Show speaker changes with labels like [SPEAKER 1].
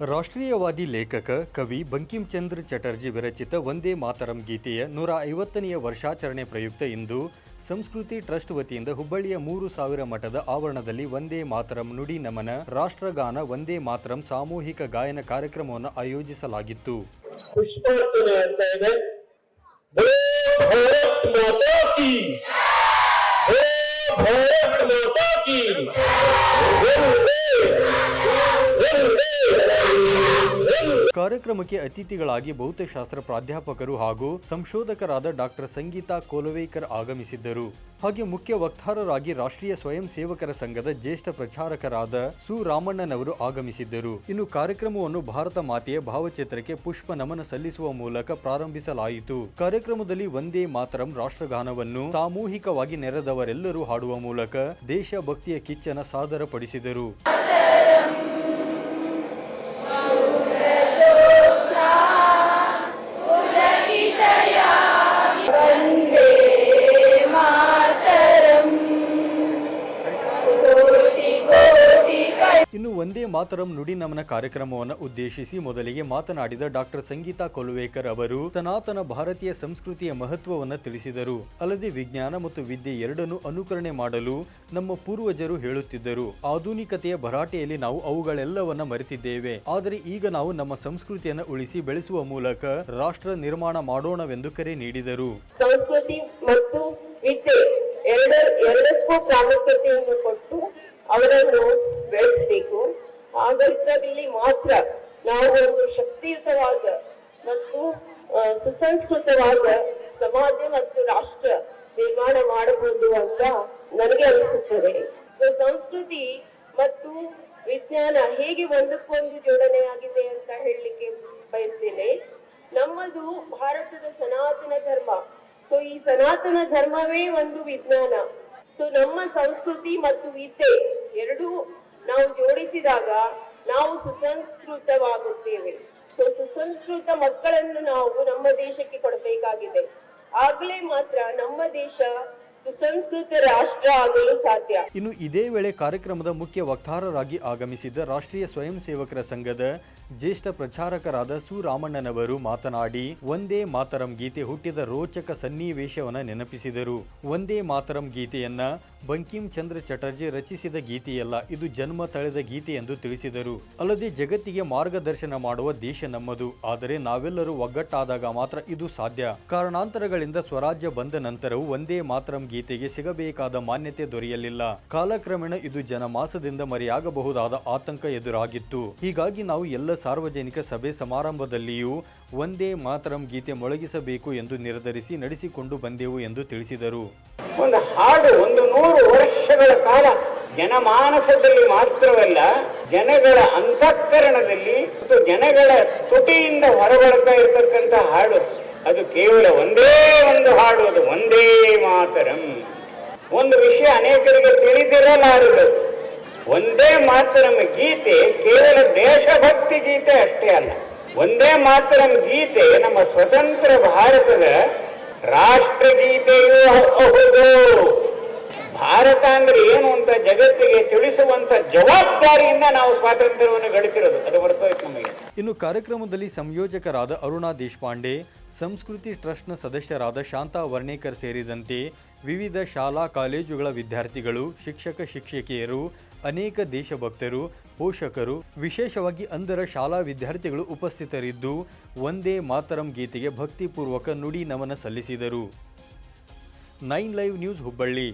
[SPEAKER 1] ರಾಷ್ಟ್ರೀಯವಾದಿ ಲೇಖಕ ಕವಿ ಬಂಕಿಂಚಂದ್ರ ಚಟರ್ಜಿ ವಿರಚಿತ ಒಂದೇ ಮಾತರಂ ಗೀತೆಯ ನೂರ ಐವತ್ತನೆಯ ವರ್ಷಾಚರಣೆ ಪ್ರಯುಕ್ತ ಇಂದು ಸಂಸ್ಕೃತಿ ಟ್ರಸ್ಟ್ ವತಿಯಿಂದ ಹುಬ್ಬಳ್ಳಿಯ ಮೂರು ಸಾವಿರ ಮಠದ ಆವರಣದಲ್ಲಿ ಒಂದೇ ಮಾತರಂ ನುಡಿ ನಮನ ರಾಷ್ಟ್ರಗಾನ ಒಂದೇ ಮಾತರಂ ಸಾಮೂಹಿಕ ಗಾಯನ ಕಾರ್ಯಕ್ರಮವನ್ನು ಆಯೋಜಿಸಲಾಗಿತ್ತು. ಕಾರ್ಯಕ್ರಮಕ್ಕೆ ಅತಿಥಿಗಳಾಗಿ ಭೌತಶಾಸ್ತ್ರ ಪ್ರಾಧ್ಯಾಪಕರು ಹಾಗೂ ಸಂಶೋಧಕರಾದ ಡಾಕ್ಟರ್ ಸಂಗೀತಾ ಕೋಲವೇಕರ್ ಆಗಮಿಸಿದ್ದರು. ಹಾಗೆ ಮುಖ್ಯ ವಕ್ತಾರರಾಗಿ ರಾಷ್ಟ್ರೀಯ ಸ್ವಯಂ ಸೇವಕರ ಸಂಘದ ಜ್ಯೇಷ್ಠ ಪ್ರಚಾರಕರಾದ ಸು. ರಾಮಣ್ಣನವರು ಆಗಮಿಸಿದ್ದರು. ಇನ್ನು ಕಾರ್ಯಕ್ರಮವನ್ನು ಭಾರತ ಮಾತೆಯ ಭಾವಚಿತ್ರಕ್ಕೆ ಪುಷ್ಪ ನಮನ ಸಲ್ಲಿಸುವ ಮೂಲಕ ಪ್ರಾರಂಭಿಸಲಾಯಿತು. ಕಾರ್ಯಕ್ರಮದಲ್ಲಿ ಒಂದೇ ಮಾತರಂ ರಾಷ್ಟ್ರಗಾನವನ್ನು ಸಾಮೂಹಿಕವಾಗಿ ನೆರೆದವರೆಲ್ಲರೂ ಹಾಡುವ ಮೂಲಕ ದೇಶಭಕ್ತಿಯ ಕಿಚ್ಚನ ಸಾದರಪಡಿಸಿದರು. ಇನ್ನು ಒಂದೇ ಮಾತರಂ ನುಡಿ ನಮನ ಕಾರ್ಯಕ್ರಮವನ್ನು ಉದ್ದೇಶಿಸಿ ಮೊದಲಿಗೆ ಮಾತನಾಡಿದ ಡಾಕ್ಟರ್ ಸಂಗೀತಾ ಕೊಲುವೇಕರ್ ಅವರು ಸನಾತನ ಭಾರತೀಯ ಸಂಸ್ಕೃತಿಯ ಮಹತ್ವವನ್ನು ತಿಳಿಸಿದರು. ಅಲ್ಲದೆ ವಿಜ್ಞಾನ ಮತ್ತು ವಿದ್ಯೆ ಎರಡನ್ನೂ ಅನುಕರಣೆ ಮಾಡಲು ನಮ್ಮ ಪೂರ್ವಜರು ಹೇಳುತ್ತಿದ್ದರು. ಆಧುನಿಕತೆಯ ಭರಾಟೆಯಲ್ಲಿ ನಾವು ಅವುಗಳೆಲ್ಲವನ್ನ ಮರೆತಿದ್ದೇವೆ. ಆದರೆ ಈಗ ನಾವು ನಮ್ಮ ಸಂಸ್ಕೃತಿಯನ್ನು ಉಳಿಸಿ ಬೆಳೆಸುವ ಮೂಲಕ ರಾಷ್ಟ್ರ ನಿರ್ಮಾಣ ಮಾಡೋಣವೆಂದು ಕರೆ ನೀಡಿದರು.
[SPEAKER 2] ಸಂಸ್ಕೃತಿ ಮತ್ತು ವಿದ್ಯೆ ಎರಡ ಎರಡಕ್ಕೂ ಪ್ರಾಮುಖ್ಯತೆಯನ್ನು ಕೊಟ್ಟು ಅವರನ್ನು ಬೆಳೆಸಬೇಕು. ಆಗದಲ್ಲಿ ಮಾತ್ರ ನಾವು ಒಂದು ಶಕ್ತಿಯುತವಾದ ಮತ್ತು ಸುಸಂಸ್ಕೃತವಾದ ಸಮಾಜ ಮತ್ತು ರಾಷ್ಟ್ರ ನಿರ್ಮಾಣ ಮಾಡಬಹುದು ಅಂತ ನನಗೆ ಅನಿಸುತ್ತದೆ. ಸೊ, ಸಂಸ್ಕೃತಿ ಮತ್ತು ವಿಜ್ಞಾನ ಹೇಗೆ ಒಂದಕ್ಕೊಂದು ಜೋಡಣೆಯಾಗಿದೆ ಅಂತ ಹೇಳಲಿಕ್ಕೆ ಬಯಸ್ತೇನೆ. ನಮ್ಮದು ಭಾರತದ ಸನಾತನ ಧರ್ಮ. ಸೊ, ಈ ಸನಾತನ ಧರ್ಮವೇ ಒಂದು ವಿಜ್ಞಾನ. ಸೊ, ನಮ್ಮ ಸಂಸ್ಕೃತಿ ಮತ್ತು ವಿದ್ಯೆ ಎರಡೂ ನಾವು ಜೋಡಿಸಿದಾಗ ನಾವು ಸುಸಂಸ್ಕೃತವಾಗುತ್ತೇವೆ. ಸೊ, ಸುಸಂಸ್ಕೃತ ಮಕ್ಕಳನ್ನು ನಾವು ನಮ್ಮ ದೇಶಕ್ಕೆ ಕೊಡಬೇಕಾಗಿದೆ. ಆಗಲೇ ಮಾತ್ರ ನಮ್ಮ ದೇಶ ಸುಸಂಸ್ಕೃತ ರಾಷ್ಟ್ರ ಆಗಲು ಸಾಧ್ಯ.
[SPEAKER 1] ಇನ್ನು ಇದೇ ವೇಳೆ ಕಾರ್ಯಕ್ರಮದ ಮುಖ್ಯ ವಕ್ತಾರರಾಗಿ ಆಗಮಿಸಿದ್ದ ರಾಷ್ಟ್ರೀಯ ಸ್ವಯಂ ಸೇವಕರ ಸಂಘದ ಜ್ಯೇಷ್ಠ ಪ್ರಚಾರಕರಾದ ಸುರಾಮಣ್ಣನವರು ಮಾತನಾಡಿ, ಒಂದೇ ಮಾತರಂ ಗೀತೆ ಹುಟ್ಟಿದ ರೋಚಕ ಸನ್ನಿವೇಶವನ್ನ ನೆನಪಿಸಿದರು. ಒಂದೇ ಮಾತರಂ ಗೀತೆಯನ್ನ ಬಂಕಿಂ ಚಂದ್ರ ಚಟರ್ಜಿ ರಚಿಸಿದ ಗೀತೆಯಲ್ಲ, ಇದು ಜನ್ಮ ತಳೆದ ಗೀತೆ ಎಂದು ತಿಳಿಸಿದರು. ಅಲ್ಲದೆ ಜಗತ್ತಿಗೆ ಮಾರ್ಗದರ್ಶನ ಮಾಡುವ ದೇಶ ನಮ್ಮದು. ಆದರೆ ನಾವೆಲ್ಲರೂ ಒಗ್ಗಟ್ಟಾದಾಗ ಮಾತ್ರ ಇದು ಸಾಧ್ಯ. ಕಾರಣಾಂತರಗಳಿಂದ ಸ್ವರಾಜ್ಯ ಬಂದ ನಂತರವೂ ಒಂದೇ ಮಾತರಂ ಗೀತೆಗೆ ಸಿಗಬೇಕಾದ ಮಾನ್ಯತೆ ದೊರೆಯಲಿಲ್ಲ. ಕಾಲಕ್ರಮೇಣ ಇದು ಜನಮಾಸದಿಂದ ಮರೆಯಾಗಬಹುದಾದ ಆತಂಕ ಎದುರಾಗಿತ್ತು. ಹೀಗಾಗಿ ನಾವು ಎಲ್ಲ ಸಾರ್ವಜನಿಕ ಸಭೆ ಸಮಾರಂಭದಲ್ಲಿಯೂ ಒಂದೇ ಮಾತರಂ ಗೀತೆ ಮೊಳಗಿಸಬೇಕು ಎಂದು ನಿರ್ಧರಿಸಿ ನಡೆಸಿಕೊಂಡು ಬಂದೆವು ಎಂದು ತಿಳಿಸಿದರು.
[SPEAKER 3] ಒಂದು ಹಾಡು ಒಂದು ನೂರು ವರ್ಷಗಳ ಕಾಲ ಜನಮಾನಸದಲ್ಲಿ ಮಾತ್ರವಲ್ಲ, ಜನಗಳ ಅಂತಃಕರಣದಲ್ಲಿ ಮತ್ತು ಜನಗಳ ತುಟಿಯಿಂದ ಹೊರಬರ್ತಾ ಇರತಕ್ಕಂತ ಹಾಡು. ಅದು ಕೇವಲ ಒಂದೇ ಒಂದು ಒಂದೇ ಮಾತರಂ. ಒಂದು ವಿಷಯ ಅನೇಕರಿಗೆ ತಿಳಿದಿರಲಾರದು. ಒಂದೇ ಮಾತರಂ ಗೀತೆ, ಕೇವಲ ದೇಶಭಕ್ತಿ ಗೀತೆ ಅಷ್ಟೇ ಅಲ್ಲ. ಒಂದೇ ಮಾತರಂ ಗೀತೆ ನಮ್ಮ ಸ್ವತಂತ್ರ ಭಾರತದ ರಾಷ್ಟ್ರಗೀತೆಯೂ ಹೌದು. ಭಾರತ ಅಂದ್ರೆ ಏನು ಅಂತ ಜಗತ್ತಿಗೆ ತಿಳಿಸುವಂತ ಜವಾಬ್ದಾರಿಯಿಂದ ನಾವು ಸ್ವಾತಂತ್ರ್ಯವನ್ನು ಗಳಿಸಿರೋದು. ಅದು ಬರ್ತೋಯ್ತು ನಮಗೆ.
[SPEAKER 1] ಇನ್ನು ಕಾರ್ಯಕ್ರಮದಲ್ಲಿ ಸಂಯೋಜಕರಾದ ಅರುಣಾ ದೇಶಪಾಂಡೆ ಸಂಸ್ಕೃತಿ ಟ್ರಸ್ಟ್ನ ಸದಸ್ಯರಾದ ಶಾಂತಾ ವರ್ಣೇಕರ್ ಸೇರಿದಂತೆ ವಿವಿಧ ಶಾಲಾ ಕಾಲೇಜುಗಳ ವಿದ್ಯಾರ್ಥಿಗಳು, ಶಿಕ್ಷಕ ಶಿಕ್ಷಕಿಯರು, ಅನೇಕ ದೇಶಭಕ್ತರು, ಪೋಷಕರು, ವಿಶೇಷವಾಗಿ ಅಂಧರ ಶಾಲಾ ವಿದ್ಯಾರ್ಥಿಗಳು ಉಪಸ್ಥಿತರಿದ್ದು ಒಂದೇ ಮಾತರಂ ಗೀತೆಗೆ ಭಕ್ತಿಪೂರ್ವಕ ನುಡಿ ನಮನ ಸಲ್ಲಿಸಿದರು. Nine live news Hubballi.